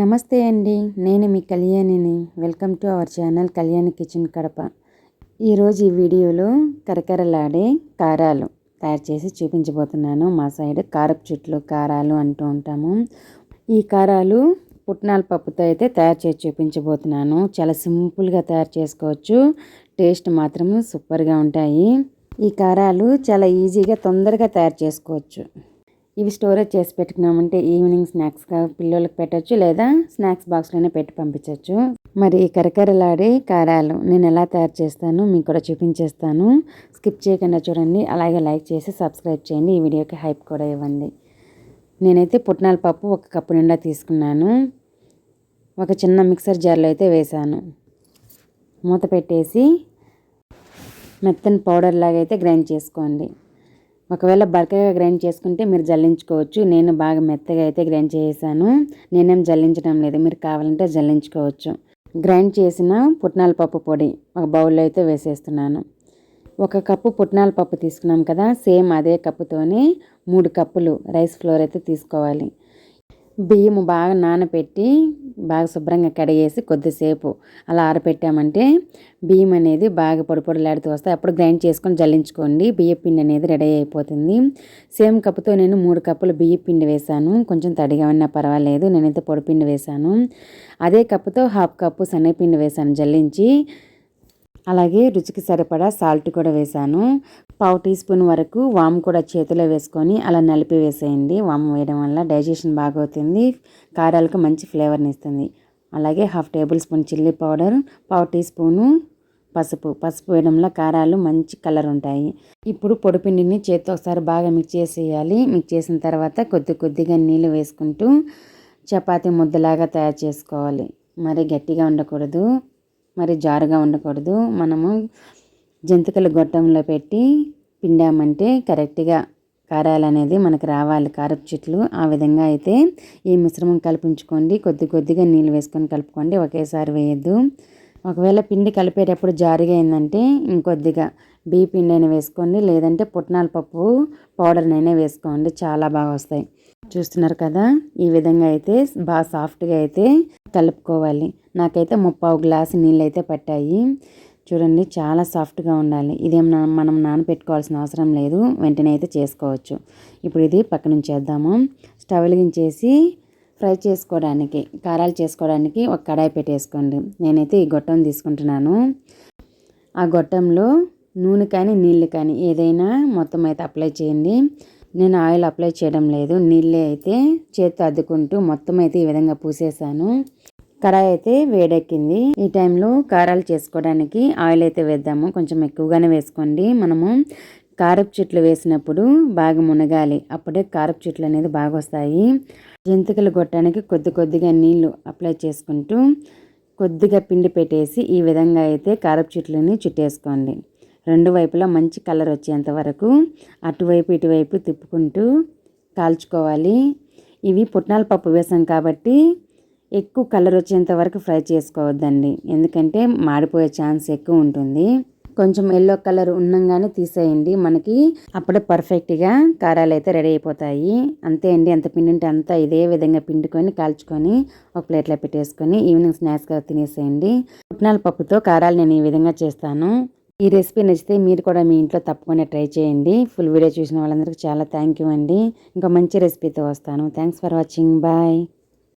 నమస్తే అండి నేను మీ కళ్యాణిని. Welcome to our channel Kalyani kitchen Kadapa. ఈరోజు ఈ వీడియోలో కరకరలాడే కారాలు తయారు చేసి చూపించబోతున్నాను. మా సైడ్ కారపు చెట్లు కారాలు అంటూ ఉంటాము. ఈ కారాలు పుట్నాల పప్పుతో అయితే తయారు చేసి చూపించబోతున్నాను. చాలా సింపుల్గా తయారు చేసుకోవచ్చు. టేస్ట్ మాత్రం సూపర్గా ఉంటాయి. ఈ కారాలు చాలా ఈజీగా తొందరగా తయారు చేసుకోవచ్చు. ఇవి స్టోరేజ్ చేసి పెట్టుకున్నామంటే ఈవినింగ్ స్నాక్స్గా పిల్లలకు పెట్టచ్చు లేదా స్నాక్స్ బాక్స్లోనే పెట్టి పంపించవచ్చు మరి ఈ కరకరలాడే కారాలు నేను ఎలా తయారు చేస్తాను మీకు కూడా చూపించేస్తాను. స్కిప్ చేయకుండా చూడండి. అలాగే లైక్ చేసి సబ్స్క్రైబ్ చేయండి. ఈ వీడియోకి హైప్ కూడా ఇవ్వండి. నేనైతే పుట్నాల పప్పు ఒక కప్పు నిండా తీసుకున్నాను. ఒక చిన్న మిక్సర్ జార్లో అయితే వేసాను. మూత పెట్టేసి మెత్తని పౌడర్ లాగైతే అయితే గ్రైండ్ చేసుకోండి. ఒకవేళ బరకగా గ్రైండ్ చేసుకుంటే మీరు జల్లించుకోవచ్చు. నేను బాగా మెత్తగా అయితే గ్రైండ్ చేసాను. నేనేం జల్లించడం లేదు. మీరు కావాలంటే జల్లించుకోవచ్చు. గ్రైండ్ చేసిన పుట్నాల పప్పు పొడి ఒక బౌల్లో అయితే వేసేస్తున్నాను. ఒక కప్పు పుట్నాల పప్పు తీసుకున్నాం కదా సేమ్ అదే కప్పుతోనే మూడు కప్పులు రైస్ ఫ్లోర్ అయితే తీసుకోవాలి. బియ్యం బాగా నానబెట్టి బాగా శుభ్రంగా కడిగేసి కొద్దిసేపు అలా ఆరపెట్టామంటే బియ్యం అనేది బాగా పొడి పొడిలాడుతూ వస్తాయి. అప్పుడు గ్రైండ్ చేసుకొని జల్లించుకోండి. బియ్య పిండి అనేది రెడీ అయిపోతుంది. సేమ్ కప్పుతో నేను మూడు కప్పులు బియ్య పిండి వేశాను. కొంచెం తడిగా ఉన్నా పర్వాలేదు. నేనైతే పొడి పిండి వేశాను. అదే కప్పుతో హాఫ్ కప్పు శనగపిండి వేశాను. జల్లించి అలాగే రుచికి సరిపడా సాల్ట్ కూడా వేసాను పావు టీ స్పూన్ వరకు వాము కూడా చేతిలో వేసుకొని అలా నలిపి వేసేయండి. వాము వేయడం వల్ల డైజెషన్ బాగా అవుతుంది కారాలకు మంచి ఫ్లేవర్ని ఇస్తుంది. అలాగే half tablespoon chilli powder పావు టీ స్పూను పసుపు. పసుపు వేయడంలో కారాలు మంచి కలర్ ఉంటాయి. ఇప్పుడు పొడిపిండిని చేతితో ఒకసారి బాగా మిక్స్ చేసేయాలి. మిక్స్ చేసిన తర్వాత కొద్ది కొద్దిగా నీళ్ళు వేసుకుంటూ చపాతీ ముద్దలాగా తయారు చేసుకోవాలి. మరి గట్టిగా ఉండకూడదు మరి జారుగా ఉండకూడదు. మనము జంతికల గొట్టంలో పెట్టి పిండామంటే కరెక్ట్గా కారాలు అనేది మనకు రావాలి. కారపు చెట్లు ఆ విధంగా అయితే ఈ మిశ్రమం కల్పించుకోండి. కొద్ది కొద్దిగా నీళ్ళు వేసుకొని కలుపుకోండి. ఒకేసారి వేయద్దు. ఒకవేళ పిండి కలిపేటప్పుడు జారిగా అయిందంటే ఇంకొద్దిగా బీ పిండి అయినా వేసుకోండి. లేదంటే పుట్నాల పప్పు పౌడర్నైనా వేసుకోండి. చాలా బాగా వస్తాయి. చూస్తున్నారు కదా? ఈ విధంగా అయితే బాగా సాఫ్ట్గా అయితే కలుపుకోవాలి. నాకైతే ముప్పావు గ్లాసు నీళ్ళు అయితే పట్టాయి. చూడండి చాలా సాఫ్ట్గా ఉండాలి. ఇదేం మనం నానపెట్టుకోవాల్సిన అవసరం లేదు. వెంటనే అయితే చేసుకోవచ్చు. ఇప్పుడు ఇది పక్క నుంచి చేద్దాము. స్టవ్ వెలిగించేసి ఫ్రై చేసుకోవడానికి కారాలు చేసుకోవడానికి ఒక కడాయి పెట్టేసుకోండి. నేనైతే ఈ గొట్టం తీసుకుంటున్నాను. ఆ గొట్టంలో నూనె కానీ నీళ్ళు కానీ ఏదైనా మొత్తం అయితే అప్లై చేయండి. నేను ఆయిల్ అప్లై చేయడం లేదు. నీళ్ళే అయితే చేతితో అద్దుకుంటూ మొత్తం అయితే ఈ విధంగా పూసేసాను. కడాయి అయితే వేడెక్కింది. ఈ టైంలో కారాలు చేసుకోవడానికి ఆయిల్ అయితే వేద్దాము. కొంచెం ఎక్కువగానే వేసుకోండి. మనము కారపు చెట్లు వేసినప్పుడు బాగా మునగాలి. అప్పుడే కారపు చెట్లు అనేది బాగా వస్తాయి. జంతికలు కొట్టడానికి కొద్ది కొద్దిగా నీళ్ళు అప్లై చేసుకుంటూ కొద్దిగా పిండి పెట్టేసి ఈ విధంగా అయితే కారపు చెట్లని చుట్టేసుకోండి. రెండు వైపులా మంచి కలర్ వచ్చేంత వరకు అటువైపు ఇటువైపు తిప్పుకుంటూ కాల్చుకోవాలి. ఇవి పుట్నాల పప్పు వేసాం కాబట్టి ఎక్కువ కలర్ వచ్చేంత వరకు ఫ్రై చేసుకోవద్దండి. ఎందుకంటే మాడిపోయే ఛాన్స్ ఎక్కువ ఉంటుంది. కొంచెం ఎల్లో కలర్ ఉన్నంగానే తీసేయండి. మనకి అప్పుడే పర్ఫెక్ట్గా కారాలు అయితే రెడీ అయిపోతాయి. అంతే అండి. ఎంత పిండి ఉంటే అంతా ఇదే విధంగా పిండుకొని కాల్చుకొని ఒక ప్లేట్లో పెట్టేసుకొని ఈవినింగ్ స్నాక్స్గా తినేసేయండి. పుట్నాల పప్పుతో కారాలు నేను ఈ విధంగా చేస్తాను. ఈ రెసిపీ నచ్చితే మీరు కూడా మీ ఇంట్లో తప్పకుండా ట్రై చేయండి. ఫుల్ వీడియో చూసిన వాళ్ళందరికీ చాలా థ్యాంక్ యూ అండి. ఇంకా మంచి రెసిపీతో వస్తాను. Thanks for watching. బాయ్.